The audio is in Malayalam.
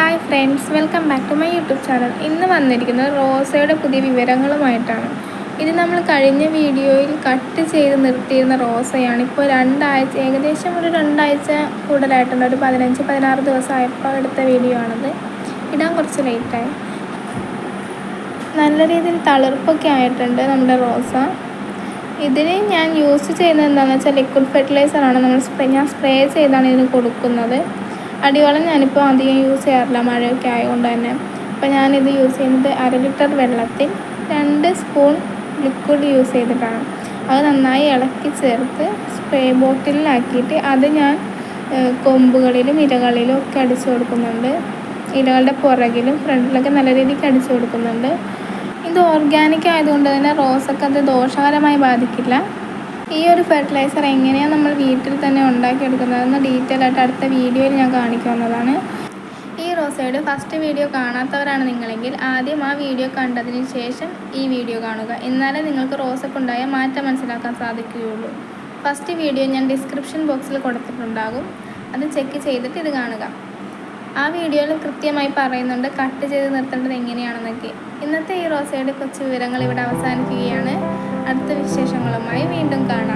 Hi friends welcome back to my YouTube channel. ഇന്ന് വന്നിരിക്കുന്നത് റോസയുടെ പുതിയ വിവരങ്ങളുമായിട്ടാണ്. ഇത് നമ്മൾ കഴിഞ്ഞ വീഡിയോയിൽ കട്ട് ചെയ്ത് നിർത്തിയിരുന്ന റോസയാണ്. ഇപ്പോൾ രണ്ടാഴ്ച ഏകദേശം ഒരു രണ്ടാഴ്ച കൂടുതലായിട്ടുണ്ട്. ഒരു പതിനഞ്ച് പതിനാറ് ദിവസമായപ്പോൾ എടുത്ത വീഡിയോ ആണത്. ഇടാൻ കുറച്ച് ലേറ്റായി നല്ല രീതിയിൽ തളിർപ്പൊക്കെ ആയിട്ടുണ്ട് നമ്മുടെ റോസ. ഇതിന് ഞാൻ യൂസ് ചെയ്യുന്നത് എന്താണെന്ന് വെച്ചാൽ ലിക്വിഡ് ഫെർട്ടിലൈസറാണ് നമ്മൾ സ്പ്രേ ഞാൻ സ്പ്രേ ചെയ്താണ് ഇതിന് കൊടുക്കുന്നത്. അടിവളം ഞാനിപ്പോൾ അധികം യൂസ് ചെയ്യാറില്ല. മഴയൊക്കെ ആയതുകൊണ്ട് തന്നെ. അപ്പോൾ ഞാനിത് യൂസ് ചെയ്യുന്നത് അര ലിറ്റർ വെള്ളത്തിൽ രണ്ട് സ്പൂൺ ലിക്വിഡ് യൂസ് ചെയ്തിട്ടാണ്. അത് നന്നായി ഇളക്കി ചേർത്ത് സ്പ്രേ ബോട്ടിലാക്കിയിട്ട് അത് ഞാൻ കൊമ്പുകളിലും ഇലകളിലും ഒക്കെ അടിച്ചു കൊടുക്കുന്നുണ്ട്. ഇലകളുടെ പുറകിലും ഫ്രണ്ടിലൊക്കെ നല്ല രീതിക്ക് അടിച്ചു കൊടുക്കുന്നുണ്ട്. ഇത് ഓർഗാനിക് ആയതുകൊണ്ട് തന്നെ റോസൊക്കെ അത് ദോഷകരമായി ബാധിക്കില്ല. ഈ ഒരു ഫെർട്ടിലൈസർ എങ്ങനെയാണ് നമ്മൾ വീട്ടിൽ തന്നെ ഉണ്ടാക്കിയെടുക്കുന്നതെന്ന് ഡീറ്റെയിൽ ആയിട്ട് അടുത്ത വീഡിയോയിൽ ഞാൻ കാണിക്കാവുന്നതാണ്. ഈ റോസയുടെ ഫസ്റ്റ് വീഡിയോ കാണാത്തവരാണ് നിങ്ങളെങ്കിൽ ആദ്യം ആ വീഡിയോ കണ്ടതിന് ശേഷം ഈ വീഡിയോ കാണുക. എന്നാലേ നിങ്ങൾക്ക് റോസക്കുണ്ടായ മാറ്റം മനസ്സിലാക്കാൻ സാധിക്കുകയുള്ളൂ. ഫസ്റ്റ് വീഡിയോ ഞാൻ ഡിസ്ക്രിപ്ഷൻ ബോക്സിൽ കൊടുത്തിട്ടുണ്ടാകും. അത് ചെക്ക് ചെയ്തിട്ട് ഇത് കാണുക. ആ വീഡിയോയിൽ കൃത്യമായി പറയുന്നുണ്ട് കട്ട് ചെയ്ത് നിർത്തേണ്ടത് എങ്ങനെയാണെന്നൊക്കെ. ഇന്നത്തെ ഈ റോസയുടെ കൊച്ചു വിവരങ്ങൾ ഇവിടെ അവസാനിക്കുകയാണ് അടുത്ത വിശേഷങ്ങളുമായി വീണ്ടും കാണാം.